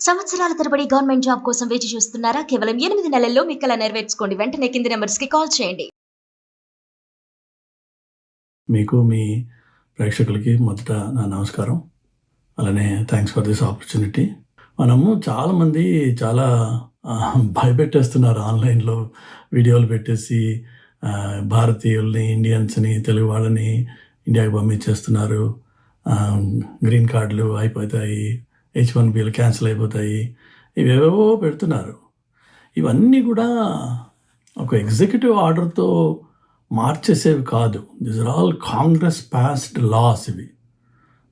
సంవత్సరాల తరబడి government job కోసం వేచి చూస్తున్నారా? కేవలం ఎనిమిది నెలల్లో మీ కళ నెరవేర్చుకోండి. వెంటనే కింది నెంబర్స్కి కాల్ చేయండి. మీకు మీ ప్రేక్షకులకి మొదట నా నమస్కారం. అలానే థ్యాంక్స్ ఫర్ దిస్ ఆపర్చునిటీ మనము చాలామంది చాలా భయపెట్టేస్తున్నారు ఆన్లైన్లో వీడియోలు పెట్టేసి ఆ, భారతీయుల్ని ఇండియన్స్ని తెలుగు వాళ్ళని ఇండియాకి పంపించేస్తున్నారు. గ్రీన్ కార్డులు అయిపోతాయి. హెచ్ వన్ బీలు క్యాన్సిల్ అయిపోతాయి. ఇవేవేవో పెడుతున్నారు. ఇవన్నీ కూడా ఒక ఎగ్జిక్యూటివ్ ఆర్డర్తో మార్చేసేవి కాదు. This are all Congress passed laws ఇవి.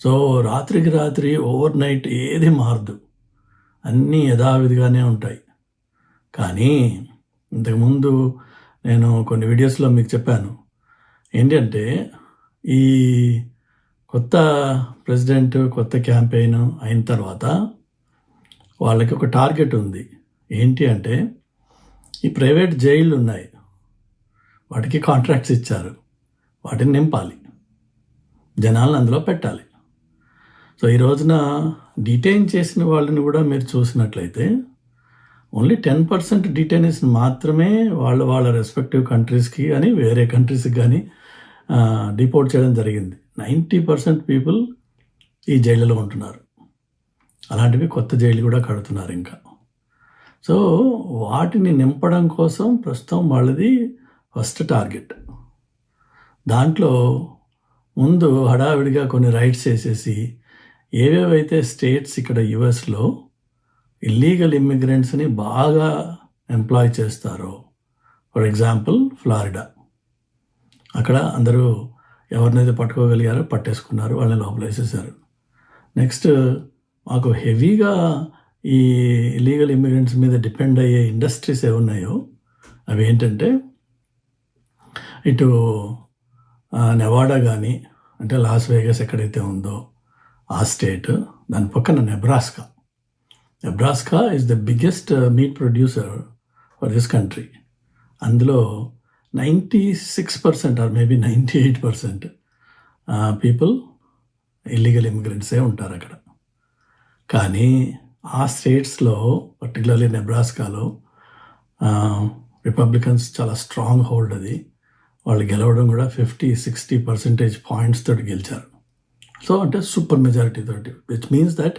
సో రాత్రికి రాత్రి ఓవర్ నైట్ ఏది మారదు. అన్నీ యథావిధిగానే ఉంటాయి. కానీ ఇంతకుముందు నేను కొన్ని వీడియోస్లో మీకు చెప్పాను. ఏంటంటే ఈ కొత్త ప్రెసిడెంట్ కొత్త క్యాంపెయిన్ అయిన తర్వాత వాళ్ళకి ఒక టార్గెట్ ఉంది. ఏంటి అంటే ఈ ప్రైవేట్ జైళ్ళు ఉన్నాయి. వాటికి కాంట్రాక్ట్స్ ఇచ్చారు. వాటిని నింపాలి. జనాలను అందులో పెట్టాలి. సో ఈ రోజున డిటైన్ చేసిన వాళ్ళని కూడా మీరు చూసినట్లయితే ఓన్లీ టెన్ పర్సెంట్ డిటైనీస్ మాత్రమే వాళ్ళ వాళ్ళ రెస్పెక్టివ్ కంట్రీస్కి కానీ వేరే కంట్రీస్కి కానీ డిపోర్ట్ చేయడం జరిగింది. నైంటీ పర్సెంట్ పీపుల్ ఈ జైళ్ళలో ఉంటున్నారు. అలాంటివి కొత్త జైలు కూడా కడుతున్నారు ఇంకా. సో వాటిని నింపడం కోసం ప్రస్తుతం వాళ్ళది ఫస్ట్ టార్గెట్. దాంట్లో ముందు హడావిడిగా కొన్ని రైట్స్ వేసేసి ఏవేవైతే స్టేట్స్ ఇక్కడ యుఎస్లో ఇల్లీగల్ ఇమ్మిగ్రెంట్స్ని బాగా ఎంప్లాయ్ చేస్తారో ఫర్ ఎగ్జాంపుల్ ఫ్లారిడా. అక్కడ అందరూ ఎవరినైతే పట్టుకోగలిగారో పట్టేసుకున్నారు వాళ్ళని లోపల వేసేసారు నెక్స్ట్ మాకు హెవీగా ఈ ఇల్లీగల్ ఇమిగ్రెంట్స్ మీద డిపెండ్ అయ్యే ఇండస్ట్రీస్ ఏమున్నాయో అవి ఏంటంటే ఇటు నెవాడా కానీ అంటే లాస్ వేగస్ ఎక్కడైతే ఉందో ఆ స్టేట్ దాని పక్కన Nebraska. Nebraska is the biggest meat producer for this country అందులో ninety six percent or maybe ninety eight percent people illegal ఇమిగ్రెంట్సే ఉంటారు అక్కడ. కానీ ఆ స్టేట్స్లో పర్టికులర్లీ నెబ్రాస్కాలో రిపబ్లికన్స్ చాలా స్ట్రాంగ్ హోల్డ్ అది. వాళ్ళు గెలవడం కూడా ఫిఫ్టీ సిక్స్టీ పర్సెంటేజ్ పాయింట్స్ తోటి గెలిచారు. సో అంటే సూపర్ మెజారిటీ తోటి. విచ్ మీన్స్ దట్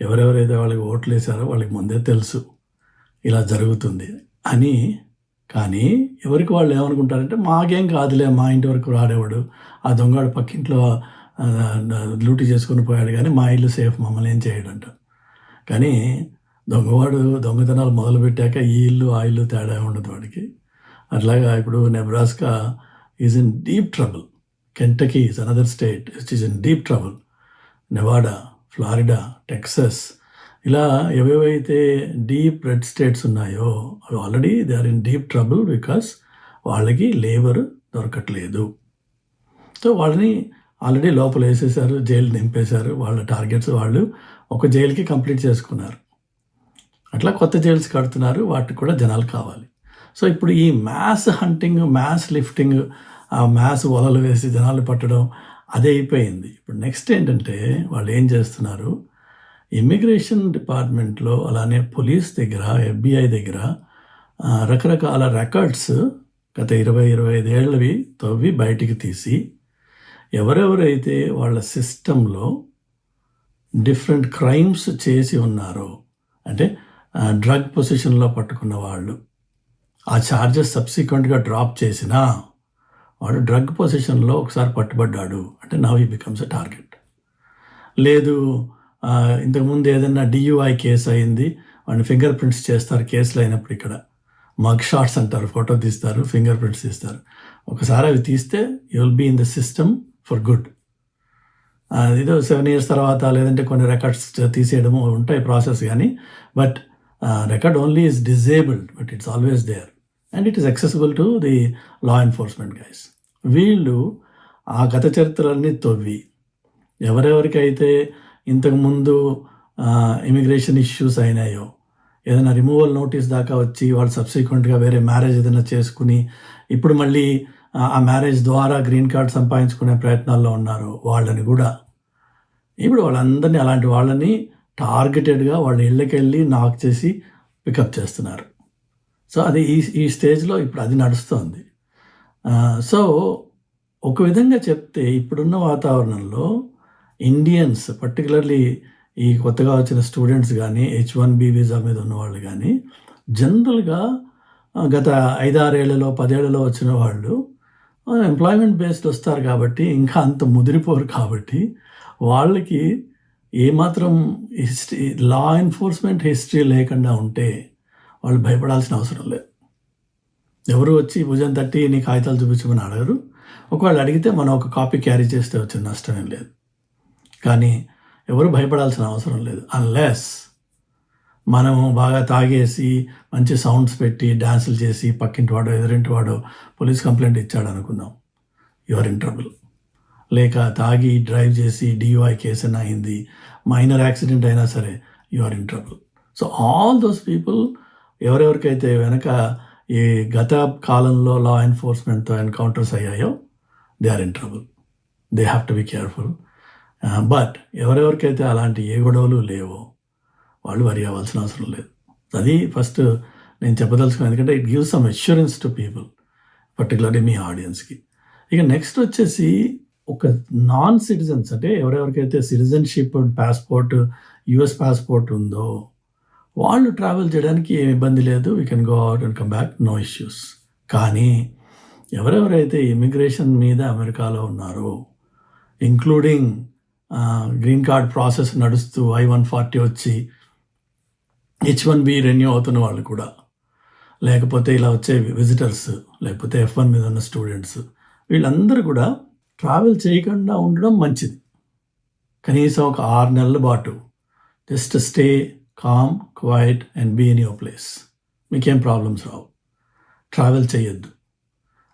ఎవరెవరైతే వాళ్ళకి ఓట్లు వేసారో వాళ్ళకి ముందే తెలుసు. ఇలా జరుగుతుంది అని కానీ ఎవరికి వాళ్ళు ఏమనుకుంటారంటే మాకేం కాదులే మా ఇంటి వరకు రాడేవాడు. ఆ దొంగడు పక్కింట్లో లూటీ చేసుకుని పోయాడు కానీ మా ఇల్లు సేఫ్ మమ్మల్ని ఏం చేయడంట. కానీ దొంగవాడు దొంగతనాలు మొదలుపెట్టాక ఈ ఇల్లు ఆ ఇల్లు తేడా ఉండదు వాడికి. అట్లాగా ఇప్పుడు Nebraska is in deep trouble. Kentucky is another state it is in deep trouble. Nevada Florida Texas ఇలా ఏవేవైతే డీప్ రెడ్ స్టేట్స్ ఉన్నాయో అవి already they are in deep trouble because వాళ్ళకి లేబర్ దొరకట్లేదు. సో వాళ్ళని ఆల్రెడీ లోపల వేసేసారు జైలు నింపేశారు. వాళ్ళ టార్గెట్స్ వాళ్ళు ఒక జైలుకి కంప్లీట్ చేసుకున్నారు. అట్లా కొత్త జైల్స్ కడుతున్నారు వాటికి కూడా జనాలు కావాలి. సో ఇప్పుడు ఈ మ్యాస్ హంటింగ్ మ్యాథ్స్ లిఫ్టింగ్ ఆ మ్యాథ్స్ వలలు వేసి జనాలు పట్టడం అదే అయిపోయింది. ఇప్పుడు నెక్స్ట్ ఏంటంటే వాళ్ళు ఏం చేస్తున్నారు ఇమ్మిగ్రేషన్ డిపార్ట్మెంట్లో అలానే పోలీస్ దగ్గర ఎఫ్బిఐ దగ్గర రకరకాల రికార్డ్స్ గత ఇరవై ఇరవై ఐదేళ్ళవి తవ్వి బయటికి తీసి ఎవరెవరైతే వాళ్ళ సిస్టంలో డిఫరెంట్ క్రైమ్స్ చేసి ఉన్నారో అంటే డ్రగ్ పొజిషన్లో పట్టుకున్న వాళ్ళు ఆ ఛార్జెస్ సబ్సిక్వెంట్గా డ్రాప్ చేసినా వాడు డ్రగ్ పొజిషన్లో ఒకసారి పట్టుబడ్డాడు అంటే now he becomes a target. లేదు ఇంతకుముందు ఏదైనా డియుఐ కేసు అయింది వాడిని ఫింగర్ ప్రింట్స్ చేస్తారు కేసులు అయినప్పుడు ఇక్కడ. మగ్ షాట్స్ అంటారు ఫోటో తీస్తారు ఫింగర్ ప్రింట్స్ తీస్తారు. ఒకసారి అవి తీస్తే you will be in the system for good ఇదో సెవెన్ ఇయర్స్ తర్వాత లేదంటే కొన్ని రికార్డ్స్ తీసేయడము ఉంటాయి ప్రాసెస్ కానీ but record only is disabled but it's always there and it is accessible to the law enforcement guys వీళ్ళు ఆ గత చరిత్రలన్నీ తవ్వి ఎవరెవరికైతే ఇంతకుముందు ఇమిగ్రేషన్ ఇష్యూస్ అయినాయో ఏదైనా రిమూవల్ నోటీస్ దాకా వచ్చి వాళ్ళు సబ్సిక్వెంట్గా వేరే మ్యారేజ్ ఏదైనా చేసుకుని ఇప్పుడు మళ్ళీ ఆ- మ్యారేజ్ ద్వారా గ్రీన్ కార్డ్ సంపాదించుకునే ప్రయత్నాల్లో ఉన్నారు వాళ్ళని కూడా ఇప్పుడు వాళ్ళందరినీ అలాంటి వాళ్ళని టార్గెటెడ్గా వాళ్ళ ఇళ్ళకెళ్ళి నాక్ చేసి పికప్ చేస్తున్నారు. సో అది ఈ ఈ స్టేజ్లో ఇప్పుడు అది నడుస్తోంది. సో ఒక విధంగా చెప్తే ఇప్పుడున్న వాతావరణంలో ఇండియన్స్ పర్టికులర్లీ ఈ కొత్తగా వచ్చిన స్టూడెంట్స్ కానీ హెచ్ వన్ బి వీసా మీద ఉన్నవాళ్ళు కానీ జనరల్గా గత ఐదారేళ్ళలో పదేళ్ళలో వచ్చిన వాళ్ళు ఎంప్లాయ్మెంట్ బేస్డ్ వస్తారు కాబట్టి ఇంకా అంత ముదిరిపోరు కాబట్టి వాళ్ళకి ఏమాత్రం హిస్టరీ లా ఎన్ఫోర్స్మెంట్ హిస్టరీ లేకుండా ఉంటే వాళ్ళు భయపడాల్సిన అవసరం లేదు. ఎవరు వచ్చి భుజం తట్టి నీ కాగితాలు చూపించమని అడగరు. ఒకవేళ అడిగితే మనం ఒక కాపీ క్యారీ చేస్తే వచ్చిన నష్టం ఏం లేదు. కానీ ఎవరు భయపడాల్సిన అవసరం లేదు. అన్లెస్ మనము బాగా తాగేసి మంచి సౌండ్స్ పెట్టి డ్యాన్సులు చేసి పక్కింటి వాడు ఎదురింటి వాడు పోలీస్ కంప్లైంట్ ఇచ్చాడు అనుకుందాం. యువర్ ఇన్ ట్రబుల్ లేక తాగి డ్రైవ్ చేసి డియూఐ కేసు అయినా అయింది మైనర్ యాక్సిడెంట్ అయినా సరే you are in trouble so all those people ఎవరెవరికైతే వెనక ఈ గత కాలంలో లా ఎన్ఫోర్స్మెంట్తో ఎన్కౌంటర్స్ అయ్యాయో they are in trouble they have to be careful but ఎవరెవరికైతే అలాంటి ఏ గొడవలు లేవో వాళ్ళు వరి అవ్వాల్సిన అవసరం లేదు. అది ఫస్ట్ నేను చెప్పదలుచుకున్నాను ఎందుకంటే it gives some assurance to people particularly మీ ఆడియన్స్కి ఇక నెక్స్ట్ వచ్చేసి ఒక నాన్ సిటిజన్స్ అంటే ఎవరెవరికైతే సిటిజన్షిప్ పాస్పోర్ట్ యుఎస్ పాస్పోర్ట్ ఉందో వాళ్ళు ట్రావెల్ చేయడానికి ఏం ఇబ్బంది లేదు. We can go out and come back no issues కానీ ఎవరెవరైతే ఇమిగ్రేషన్ మీద అమెరికాలో ఉన్నారో ఇంక్లూడింగ్ గ్రీన్ కార్డ్ ప్రాసెస్ నడుస్తూ ఐ వన్ ఫార్టీ వచ్చి హెచ్ వన్ బి రెన్యూ అవుతున్న వాళ్ళు కూడా. లేకపోతే ఇలా వచ్చే విజిటర్స్ లేకపోతే ఎఫ్ వన్ మీద ఉన్న స్టూడెంట్స్ వీళ్ళందరూ కూడా ట్రావెల్ చేయకుండా ఉండడం మంచిది. కనీసం ఒక ఆరు నెలల పాటు just stay calm quiet and be in your place మీకేం ప్రాబ్లమ్స్ రావు. ట్రావెల్ చేయొద్దు.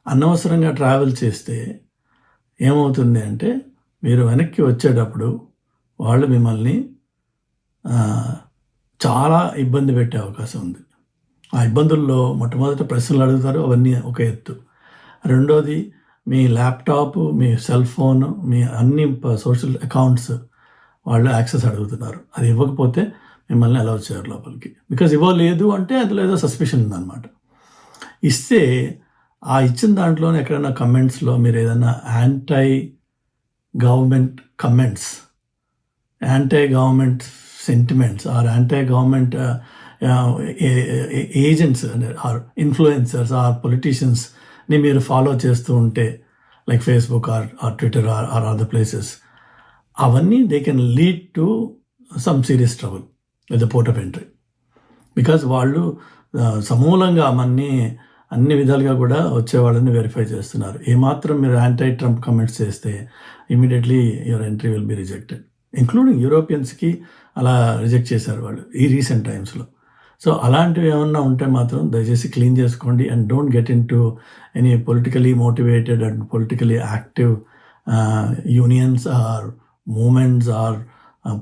అనవసరంగా ట్రావెల్ చేస్తే ఏమవుతుంది అంటే మీరు వెనక్కి వచ్చేటప్పుడు వాళ్ళు మిమ్మల్ని చాలా ఇబ్బంది పెట్టే అవకాశం ఉంది. ఆ ఇబ్బందుల్లో మొట్టమొదట ప్రశ్నలు అడుగుతారు అవన్నీ ఒక ఎత్తు. రెండోది మీ ల్యాప్టాప్ మీ సెల్ ఫోన్ మీ అన్ని సోషల్ అకౌంట్స్ వాళ్ళు యాక్సెస్ అడుగుతున్నారు. అది ఇవ్వకపోతే మిమ్మల్ని అలౌ చేయరు లోపలికి. బికాజ్ ఇవ్వలేదు అంటే అందులో ఏదో సస్పెషన్ ఉందన్నమాట. ఇస్తే ఆ ఇచ్చిన దాంట్లోనే ఎక్కడైనా కమెంట్స్లో మీరు ఏదైనా anti government comments anti government sentiments or anti government agents or influencers or పొలిటీషియన్స్ని మీరు ఫాలో చేస్తూ ఉంటే like Facebook or or Twitter or or other places అవన్నీ they can lead to some serious trouble with the port of entry because వాళ్ళు సమూలంగా మన్ని అన్ని విధాలుగా కూడా వచ్చే వాళ్ళని వెరిఫై చేస్తున్నారు. ఏమాత్రం మీరు యాంటీ ట్రంప్ కమెంట్స్ చేస్తే immediately your entry will be rejected including యూరోపియన్స్కి అలా రిజెక్ట్ చేశారు వాళ్ళు ఈ రీసెంట్ టైమ్స్లో సో అలాంటివి ఏమన్నా ఉంటే మాత్రం దయచేసి క్లీన్ చేసుకోండి and don't get into any politically motivated and politically active unions or movements or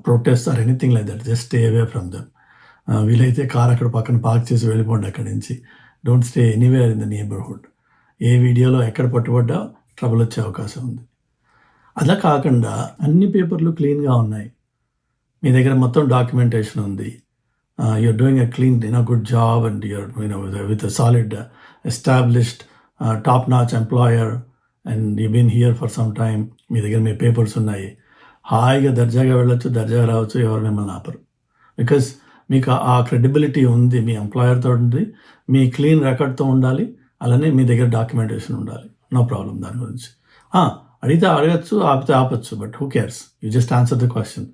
protest or anything like that just stay away from them వీలైతే కార్ అక్కడ పక్కన పార్క్ చేసి వెళ్ళిపోండి అక్కడి నుంచి. Don't stay anywhere in the neighbourhood ఏ వీడియోలో ఎక్కడ పట్టుబడ్డా trouble వచ్చే అవకాశం ఉంది. అలా కాకుండా అన్ని పేపర్లు క్లీన్గా ఉన్నాయి. మీ దగ్గర మొత్తం డాక్యుమెంటేషన్ ఉంది. You're doing a clean in a good job and you're you know with solid established top notch employer and you been here for some time మీ దగ్గర మీ పేపర్స్ ఉన్నాయి. హాయిగా దర్జాగా వెళ్ళొచ్చు దర్జాగా రావచ్చు ఎవరు మిమ్మల్ని ఆపరు. బికాస్ మీకు ఆ క్రెడిబిలిటీ ఉంది మీ ఎంప్లాయర్తో ఉంది మీ క్లీన్ రికార్డ్తో ఉండాలి అలానే మీ దగ్గర డాక్యుమెంటేషన్ ఉండాలి. నో ప్రాబ్లం దాని గురించి. అడిగితే అడగచ్చు ఆపితే ఆపచ్చు but who cares you just answer the question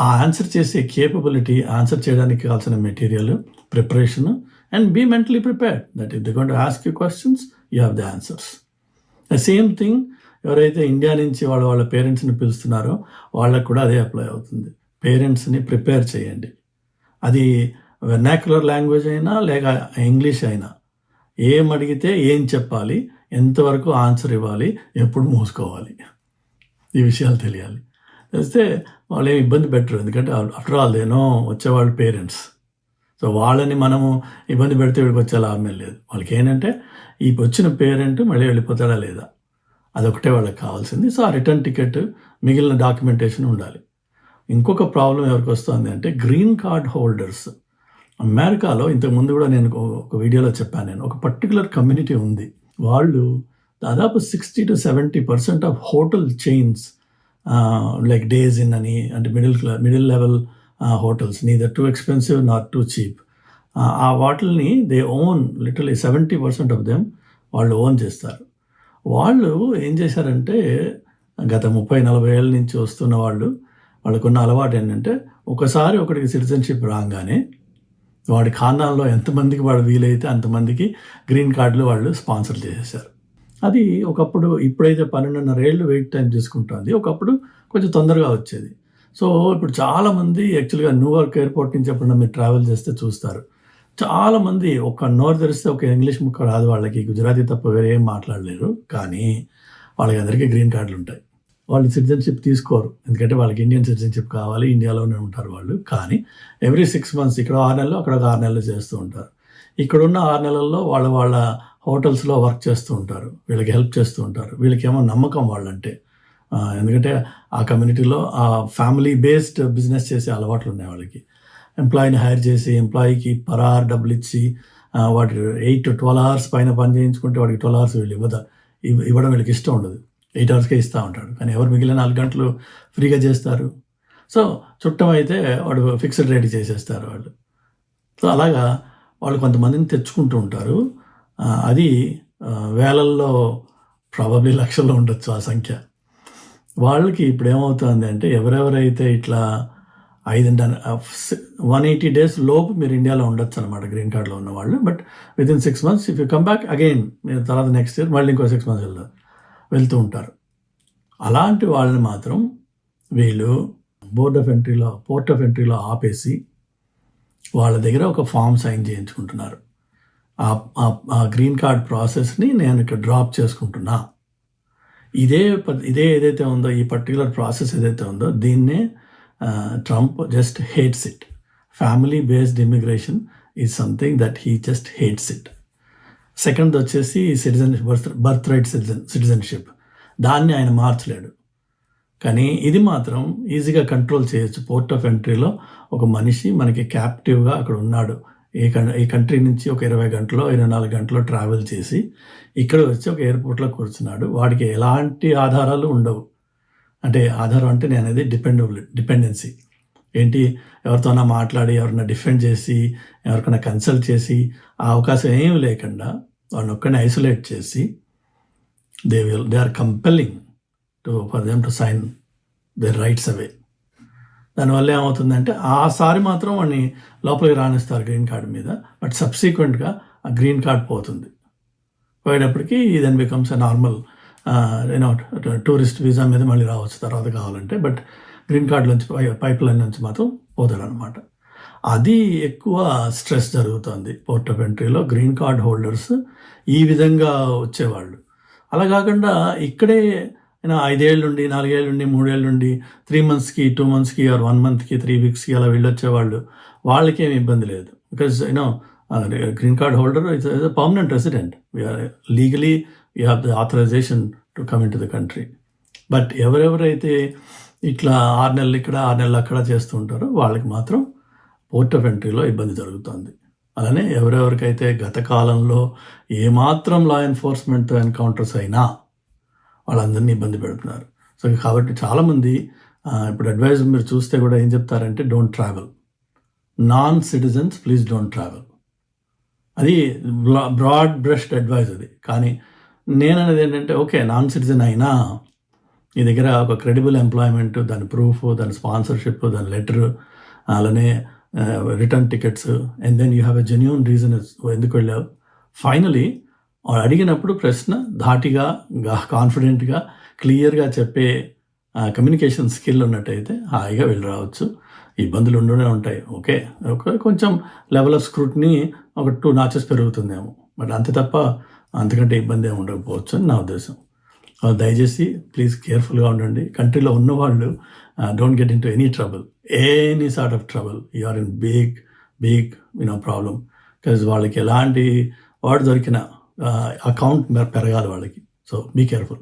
ఆ ఆన్సర్ చేసే కేపబిలిటీ ఆన్సర్ చేయడానికి కావాల్సిన material preparation and be mentally prepared that if they gonna ask you questions you have the answers the same thing ఎవరైతే India నుంచి వాళ్ళ వాళ్ళ పేరెంట్స్ని పిలుస్తున్నారో వాళ్ళకు కూడా అదే అప్లై అవుతుంది. పేరెంట్స్ని ప్రిపేర్ చేయండి. అది వెర్నాక్యులర్ లాంగ్వేజ్ అయినా లేక ఇంగ్లీష్ అయినా. ఏం అడిగితే ఏం చెప్పాలి ఎంతవరకు ఆన్సర్ ఇవ్వాలి ఎప్పుడు మూసుకోవాలి? ఈ విషయాలు తెలియాలి. తెలిస్తే వాళ్ళు ఏమి ఇబ్బంది పెట్టరు. ఎందుకంటే ఆఫ్టర్ ఆల్ దేనో వచ్చేవాళ్ళు పేరెంట్స్. సో వాళ్ళని మనము ఇబ్బంది పెడితే వీడికి వచ్చే లాభమే లేదు. వాళ్ళకి ఏంటంటే ఈ వచ్చిన పేరెంట్ మళ్ళీ వెళ్ళిపోతాడా లేదా? అదొకటే వాళ్ళకి కావాల్సింది. సో ఆ రిటర్న్ టికెట్ మిగిలిన డాక్యుమెంటేషన్ ఉండాలి. ఇంకొక ప్రాబ్లం ఎవరికి వస్తుంది అంటే గ్రీన్ కార్డ్ హోల్డర్స్. అమెరికాలో ఇంతకుముందు కూడా నేను ఒక వీడియోలో చెప్పాను నేను. ఒక పర్టికులర్ కమ్యూనిటీ ఉంది. వాళ్ళు దాదాపు sixty to seventy percent of hotel chains like Days Inn అని అంటే middle class middle level hotels neither too expensive not too cheap ఆ వాటిల్ని they own literally seventy percent of them వాళ్ళు ఓన్ చేస్తారు. వాళ్ళు ఏం చేశారంటే గత ముప్పై నలభై ఏళ్ళ నుంచి వస్తున్న వాళ్ళు వాళ్ళకున్న అలవాటు ఏంటంటే ఒకసారి ఒకటికి సిటిజన్షిప్ రాగానే వాడి ఖాందాన్లో ఎంతమందికి వాడు వీలైతే అంతమందికి గ్రీన్ కార్డులు వాళ్ళు స్పాన్సర్ చేసేసారు అది ఒకప్పుడు ఇప్పుడైతే పన్నెండున్నర ఏళ్ళు వెయిట్ టైం తీసుకుంటుంది ఒకప్పుడు కొంచెం తొందరగా వచ్చేది. సో ఇప్పుడు చాలామంది యాక్చువల్గా న్యూయార్క్ ఎయిర్పోర్ట్ నుంచి ఎప్పుడన్నా మీరు ట్రావెల్ చేస్తే చూస్తారు. చాలామంది ఒక నోరు తెరిస్తే ఒక ఇంగ్లీష్ ముక్క రాదు వాళ్ళకి. గుజరాతీ తప్ప వేరే ఏం మాట్లాడలేరు. కానీ వాళ్ళకి అందరికీ గ్రీన్ కార్డులు ఉంటాయి వాళ్ళు సిటిజన్షిప్ తీసుకోరు. ఎందుకంటే వాళ్ళకి ఇండియన్ సిటిజన్షిప్ కావాలి ఇండియాలోనే ఉంటారు వాళ్ళు. కానీ ఎవ్రీ సిక్స్ మంత్స్ ఇక్కడ ఆరు నెలలు అక్కడ ఒక ఆరు నెలలు చేస్తూ ఉంటారు. ఇక్కడున్న ఆరు నెలల్లో వాళ్ళ వాళ్ళ హోటల్స్లో వర్క్ చేస్తూ ఉంటారు. వీళ్ళకి హెల్ప్ చేస్తూ ఉంటారు. వీళ్ళకి ఏమో నమ్మకం వాళ్ళంటే. ఎందుకంటే ఆ కమ్యూనిటీలో ఆ ఫ్యామిలీ బేస్డ్ బిజినెస్ చేసే అలవాట్లు ఉన్నాయి వాళ్ళకి. ఎంప్లాయీని హైర్ చేసి ఎంప్లాయీకి పర్ అవర్ డబ్బులు ఇచ్చి వాటి ఎయిట్ టు ట్వెల్వ్ అవర్స్ పైన పని చేయించుకుంటే వాడికి ట్వెల్వ్ అవర్స్ వీళ్ళు ఇవ్వద ఇవ్వడం వీళ్ళకి ఇష్టం ఉండదు. ఎయిట్ అవర్స్కే ఇస్తూ ఉంటాడు. కానీ ఎవరు మిగిలిన నాలుగు గంటలు ఫ్రీగా చేస్తారు? సో చుట్టం అయితే వాడు ఫిక్స్డ్ రేట్ చేసేస్తారు వాళ్ళు. సో అలాగా వాళ్ళు కొంతమందిని తెచ్చుకుంటూ ఉంటారు. అది వేలల్లో ప్రాబబ్లీ లక్షల్లో ఉండొచ్చు ఆ సంఖ్య. వాళ్ళకి ఇప్పుడు ఏమవుతుంది అంటే ఎవరెవరైతే ఇట్లా ఐదు వన్ ఎయిటీ డేస్ లోపు మీరు ఇండియాలో ఉండొచ్చు అనమాట గ్రీన్ కార్డ్లో ఉన్న వాళ్ళు. But within six months if you come back again మీరు తర్వాత నెక్స్ట్ ఇయర్ మళ్ళీ ఇంకో సిక్స్ మంత్స్ వెళ్ళారు వెళ్తూ ఉంటారు. అలాంటి వాళ్ళని మాత్రం వీళ్ళు బోర్డ్ ఆఫ్ ఎంట్రీలో పోర్ట్ ఆఫ్ ఎంట్రీలో ఆపేసి వాళ్ళ దగ్గర ఒక ఫామ్ సైన్ చేయించుకుంటున్నారు. ఆ- ఆ- గ్రీన్ కార్డ్ ప్రాసెస్ని నేను ఇక్కడ డ్రాప్ చేసుకుంటున్నా. ఇదే ప- ఇదే ఏదైతే ఉందో ఈ పర్టికులర్ ప్రాసెస్ ఏదైతే ఉందో దీన్నే Trump just hates it. Family based immigration is something that he just hates it. Second వచ్చేసి citizen birth birth right citizen citizenship. దాన్ని ఆయన మార్చలేడు. కానీ ఇది మాత్రం ఈజీగా కంట్రోల్ చేయొచ్చు. పోర్ట్ ఆఫ్ ఎంట్రీలో ఒక మనిషి మనకి క్యాప్టివ్గా అక్కడ ఉన్నాడు. ఈ కం ఈ కంట్రీ నుంచి ఒక ఇరవై గంటలో ఇరవై నాలుగు గంటలో ట్రావెల్ చేసి ఇక్కడ వచ్చి ఒక ఎయిర్పోర్ట్లో కూర్చున్నాడు. వాడికి ఎలాంటి ఆధారాలు ఉండవు. అంటే ఆధారం అంటే నేను అనేది డిపెండబుల్ డిపెండెన్సీ. ఏంటి? ఎవరితోనా మాట్లాడి ఎవరైనా డిఫెండ్ చేసి ఎవరికైనా కన్సల్ట్ చేసి ఆ అవకాశం ఏమీ లేకుండా వాళ్ళని ఒక్కడిని ఐసోలేట్ చేసి they will they are compelling to for them to sign their rights away. దానివల్ల ఏమవుతుందంటే సారి మాత్రం వాడిని లోపలికి రాణిస్తారు గ్రీన్ కార్డ్ మీద బట్ సబ్సీక్వెంట్గా ఆ గ్రీన్ కార్డ్ పోతుంది. పోయేటప్పటికి then becomes a normal you know tourist visa మీద మళ్ళీ రావచ్చు తర్వాత కావాలంటే బట్ గ్రీన్ కార్డ్ నుంచి పైప్ లైన్ నుంచి మాత్రం పోతాడు అనమాట అది ఎక్కువ స్ట్రెస్ జరుగుతుంది. పోర్ట్ ఆఫ్ ఎంట్రీలో గ్రీన్ కార్డ్ హోల్డర్స్ ఈ విధంగా వచ్చేవాళ్ళు. అలా కాకుండా ఇక్కడే యూనో ఐదేళ్ళ నుండి నాలుగేళ్ళు నుండి మూడేళ్ళు నుండి త్రీ మంత్స్కి టూ మంత్స్కి ఆర్ వన్ మంత్కి త్రీ వీక్స్కి అలా వెళ్ళొచ్చేవాళ్ళు. వాళ్ళకి ఏమి ఇబ్బంది లేదు. Because you know green card holder it's permanent resident we are legally you have the authorization to come into the country but ఎవరెవరైతే ఇట్లా ఆరు నెలలు ఇక్కడ ఆరు నెలలు అక్కడ చేస్తూ ఉంటారో వాళ్ళకి మాత్రం పోర్ట్ ఆఫ్ ఎంట్రీలో ఇబ్బంది జరుగుతుంది. అలానే ఎవరెవరికైతే గత కాలంలో ఏమాత్రం లా ఎన్ఫోర్స్మెంట్తో ఎన్కౌంటర్స్ అయినా వాళ్ళందరినీ ఇబ్బంది పెడుతున్నారు. సో కాబట్టి చాలామంది ఇప్పుడు అడ్వైజ్ మీరు చూస్తే కూడా ఏం చెప్తారంటే don't travel non citizens please don't travel అది బ్రాడ్ బ్రష్డ్ అడ్వైజ్ అది. కానీ నేను అనేది ఏంటంటే ఓకే నాన్ సిటిజన్ అయినా నీ దగ్గర ఒక క్రెడిబుల్ ఎంప్లాయ్మెంట్ దాని ప్రూఫ్ దాని స్పాన్సర్షిప్ దాని లెటర్ అలానే return tickets and then you have a genuine reason ఎందుకు వెళ్ళావు? ఫైనలీ అడిగినప్పుడు ప్రశ్న ధాటిగా కాన్ఫిడెంట్గా క్లియర్గా చెప్పే కమ్యూనికేషన్ స్కిల్ ఉన్నట్టయితే హాయిగా వెళ్ళి రావచ్చు. ఇబ్బందులు ఉండనే ఉంటాయి. ఓకే ఓకే కొంచెం లెవెల్ ఆఫ్ స్క్రూట్ని ఒక టూ నాచెస్ పెరుగుతుందేమో. బట్ అంతే తప్ప అంతకంటే ఇబ్బంది ఏమి ఉండకపోవచ్చు అని నా ఉద్దేశం. దయచేసి ప్లీజ్ కేర్ఫుల్గా ఉండండి. కంట్రీలో ఉన్నవాళ్ళు don't get into any trouble any sort of trouble you are in big big you know problem because వాళ్ళకి ఎలాంటి వాడు దొరికిన అకౌంట్ పెరగాలి వాళ్ళకి. So be careful